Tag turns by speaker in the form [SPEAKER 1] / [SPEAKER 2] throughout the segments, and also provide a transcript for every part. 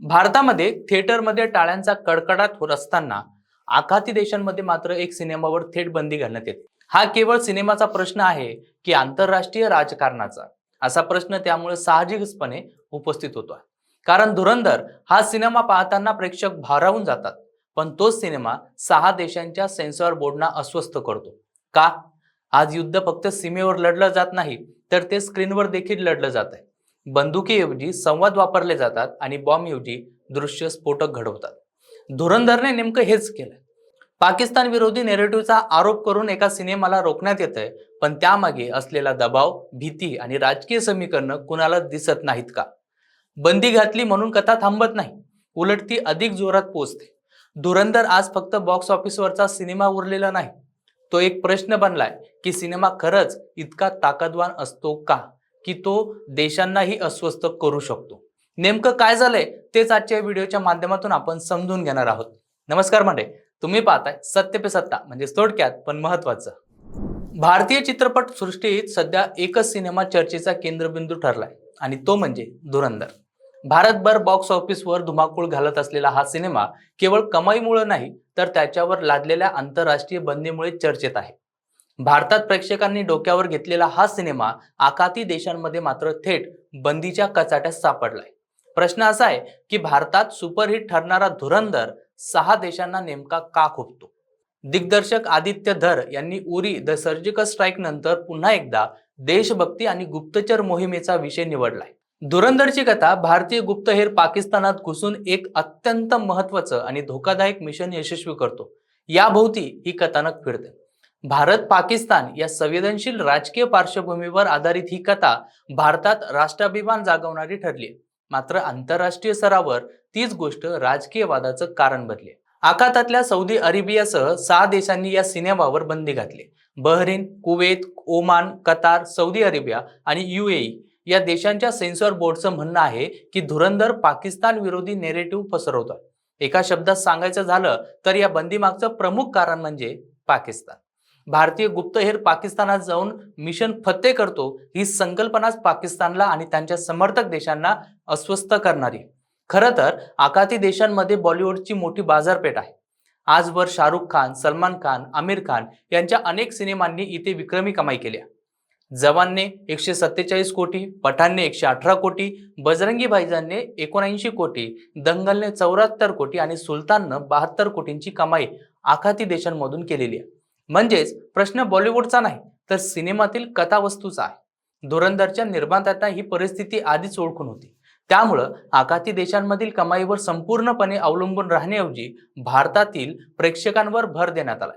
[SPEAKER 1] भारतामध्ये थिएटरमध्ये टाळ्यांचा कडकडाट होत असताना आखाती देशांमध्ये मात्र एक सिनेमावर थेट बंदी घालण्यात येते. हा केवळ सिनेमाचा प्रश्न आहे की आंतरराष्ट्रीय राजकारणाचा. असा प्रश्न त्यामुळे साहजिकपणे उपस्थित होतो. कारण धुरंधर हा सिनेमा पाहताना प्रेक्षक भारावून जातात. पण तोच सिनेमा सहा देशांच्या सेन्सॉर बोर्डना अस्वस्थ करतो. का? आज युद्ध फक्त सीमेवर लढलं जात नाही तर ते स्क्रीनवर देखील लढलं जात आहे. बंदुकीऐवजी संवाद वापरले जातात आणि बॉम्बऐवजी दृश्य स्फोटक घडवतात. धुरंधरने नेमकं हेच केलं पाकिस्तान विरोधी नेरेटिव्हचा आरोप करून एका सिनेमाला रोखण्यात येत आहे पण त्यामागे असलेला दबाव भीती आणि राजकीय समीकरणं कुणाला दिसत नाहीत का? बंदी घातली म्हणून कथा थांबत नाही. उलट ती अधिक जोरात पोचते. धुरंधर आज फक्त बॉक्स ऑफिसवरचा सिनेमा उरलेला नाही. तो एक प्रश्न बनलाय की सिनेमा खरंच इतका ताकदवान असतो का? की तो देशांनाही अस्वस्थ करू शकतो. नेमकं काय झालंय? तेच आजच्या व्हिडिओच्या माध्यमातून आपण समजून घेणार आहोत. नमस्कार म्हणजे तुम्ही पाहताय सत्य पे सत्ता म्हणजे थोडक्यात पण महत्वाचं भारतीय चित्रपट सृष्टीत सध्या एकच सिनेमा चर्चेचा केंद्रबिंदू ठरलाय आणि तो म्हणजे धुरंधर. भारतभर बॉक्स ऑफिसवर धुमाकूळ घालत असलेला हा सिनेमा केवळ कमाईमुळे नाही तर त्याच्यावर लादलेल्या आंतरराष्ट्रीय बंदीमुळे चर्चेत आहे. भारतात प्रेक्षकांनी डोक्यावर घेतलेला हा सिनेमा आखाती देशांमध्ये मात्र थेट बंदीच्या कचाट्यात सापडलाय. प्रश्न असा आहे की भारतात सुपरहिट ठरणारा धुरंधर सहा देशांना नेमका का खुपतो? दिग्दर्शक आदित्य धर यांनी उरी द सर्जिकल स्ट्राईक नंतर पुन्हा एकदा देशभक्ती आणि गुप्तचर मोहिमेचा विषय निवडलाय. धुरंधरची कथा भारतीय गुप्तहेर पाकिस्तानात घुसून एक अत्यंत महत्वाचं आणि धोकादायक मिशन यशस्वी करतो. याभोवती ही कथानक फिरते. भारत पाकिस्तान या संवेदनशील राजकीय पार्श्वभूमीवर आधारित ही कथा भारतात राष्ट्राभिमान जागवणारी ठरली. मात्र आंतरराष्ट्रीय स्तरावर तीच गोष्ट राजकीय वादाचं कारण बनली. आखातातल्या सौदी अरेबियासह सहा देशांनी या सिनेमावर बंदी घातली. Bahrain Kuwait Oman Qatar Saudi Arabia आणि युएई या देशांच्या सेन्सॉर बोर्डचं म्हणणं आहे की धुरंधर पाकिस्तान विरोधी नेरेटिव्ह पसरवतात एका शब्दात सांगायचं झालं तर या बंदीमागचं प्रमुख कारण म्हणजे पाकिस्तान. भारतीय गुप्तहेर पाकिस्तानात जाऊन मिशन फत्ते करतो ही संकल्पनाच पाकिस्तानला आणि त्यांच्या समर्थक देशांना अस्वस्थ करणारी. खरं तर आखाती देशांमध्ये बॉलिवूडची मोठी बाजारपेठ आहे. आजवर शाहरुख खान सलमान खान आमिर खान यांच्या अनेक सिनेमांनी इथे विक्रमी कमाई केल्या जवानने एकशे सत्तेचाळीस कोटी पठाणने एकशे अठरा कोटी बजरंगी भाईजानने एकोणऐंशी कोटी दंगलने चौऱ्याहत्तर कोटी आणि सुलताननं बहात्तर कोटींची कमाई आखाती देशांमधून केलेली आहे. म्हणजेच प्रश्न बॉलिवूडचा नाही तर सिनेमातील कथावस्तूचा आहे. धुरंधरच्या निर्मात्यांना ही परिस्थिती आधीच ओळखून होती. त्यामुळं आखाती देशांमधील कमाईवर संपूर्णपणे अवलंबून राहण्याऐवजी भारतातील प्रेक्षकांवर भर देण्यात आला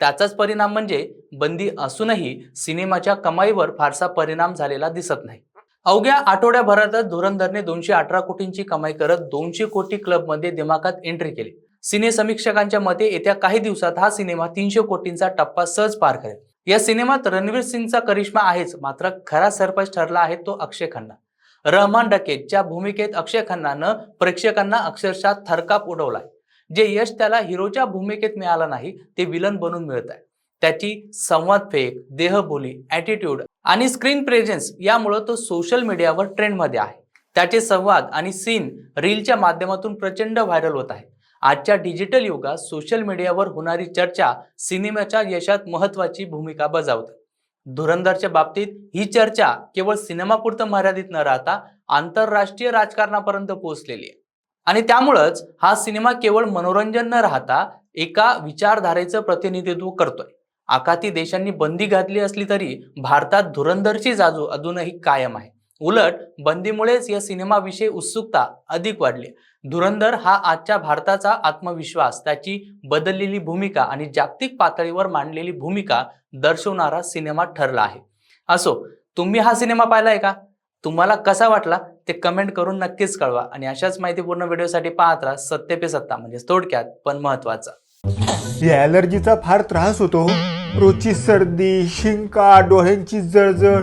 [SPEAKER 1] त्याचाच परिणाम म्हणजे बंदी असूनही सिनेमाच्या कमाईवर फारसा परिणाम झालेला दिसत नाही. अवघ्या आठवड्याभरातच धुरंधरने दोनशे अठरा कोटींची कमाई करत दोनशे कोटी क्लबमध्ये दिमाखात एंट्री केली. सिने समीक्षकांच्या मते येत्या काही दिवसात हा सिनेमा तीनशे कोटींचा टप्पा सहज पार करेल. या सिनेमात रणवीर सिंगचा करिश्मा आहेच मात्र खरा सरपंच ठरला आहे तो अक्षय खन्ना. रहमान डकेतच्या भूमिकेत अक्षय खन्नानं प्रेक्षकांना अक्षरशः थरकाप उडवलाय. जे यश त्याला हिरोच्या भूमिकेत मिळालं नाही ते विलन बनून मिळत आहे त्याची संवाद फेक देहबोली ॲटिट्यूड आणि स्क्रीन प्रेझेन्स यामुळं तो सोशल मीडियावर ट्रेंडमध्ये आहे. त्याचे संवाद आणि सीन रीलच्या माध्यमातून प्रचंड व्हायरल होत आहे. आजच्या डिजिटल युगात सोशल मीडियावर होणारी चर्चा सिनेमाच्या यशात महत्वाची भूमिका बजावते. धुरंधरच्या बाबतीत ही चर्चा केवळ सिनेमापुरतं मर्यादित न राहता आंतरराष्ट्रीय राजकारणापर्यंत पोहोचलेली आहे. आणि त्यामुळंच हा सिनेमा केवळ मनोरंजन न राहता एका विचारधारेचं प्रतिनिधित्व करतोय. आखाती देशांनी बंदी घातली असली तरी भारतात धुरंधरची जाजू अजूनही कायम आहे. उलट बंदीमुळेच या सिनेमाविषयी उत्सुकता अधिक वाढली. धुरंधर हा आजच्या भारताचा आत्मविश्वास त्याची बदललेली भूमिका आणि जागतिक पातळीवर मांडलेली भूमिका दर्शवणारा सिनेमा ठरला आहे. असो तुम्ही हा सिनेमा पाहिलाय का? तुम्हाला कसा वाटला? ते कमेंट करून नक्कीच कळवा आणि अशाच माहितीपूर्ण व्हिडिओसाठी पाहत राहा सत्य पे सत्ता म्हणजे थोडक्यात पण महत्त्वाचा
[SPEAKER 2] या ॲलर्जीचा फार त्रास होतो. रोजची सर्दी शिंका डोळ्यांची जळजळ